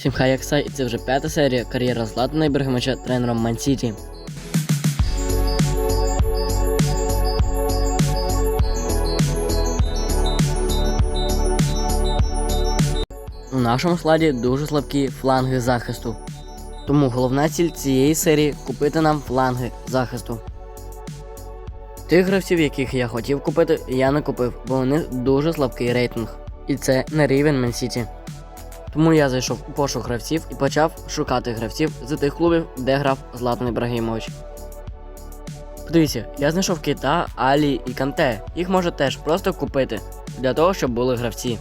Всім хай як і це вже п'ята серія кар'єра Златана Ібрагимовича тренером Ман-Сіті. У нашому складі дуже слабкі фланги захисту. Тому головна ціль цієї серії купити нам фланги захисту. Тих гравців, яких я хотів купити, я не купив, бо у них дуже слабкий рейтинг. І це не рівень Мен-Сіті. Тому я зайшов у пошук гравців і почав шукати гравців з тих клубів, де грав Златан Ібрагімович. Подивіться, я знайшов Кита, Алі і Канте. Їх можна теж просто купити для того, щоб були гравці.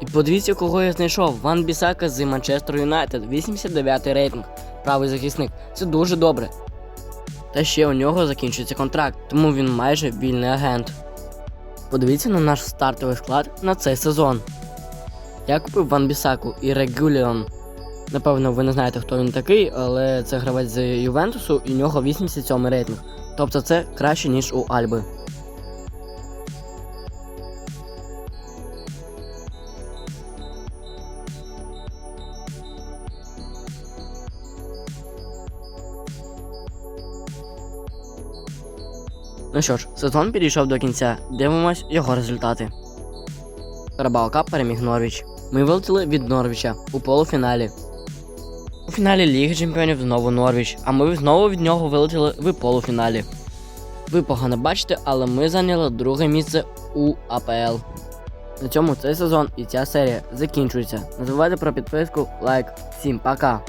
І подивіться, кого я знайшов. Ван Бісака з Манчестер Юнайтед, 89 рейтинг, правий захисник. Це дуже добре. Та ще у нього закінчується контракт, тому він майже вільний агент. Подивіться на наш стартовий склад на цей сезон. Я купив Ван Бісаку і Регуліон. Напевно, ви не знаєте, хто він такий, але це гравець з Ювентусу і у нього 87 рейтинг. Тобто це краще, ніж у Альби. Ну що ж, сезон підійшов до кінця. Дивимось його результати. Карабао Кап переміг Норвіч. Ми вилетіли від Норвіча у полуфіналі. У фіналі Ліги Чемпіонів знову Норвіч, а ми знову від нього вилетіли в полуфіналі. Ви погано бачите, але ми зайняли друге місце у АПЛ. На цьому цей сезон і ця серія закінчується. Не забувайте про підписку, лайк. Всім пока!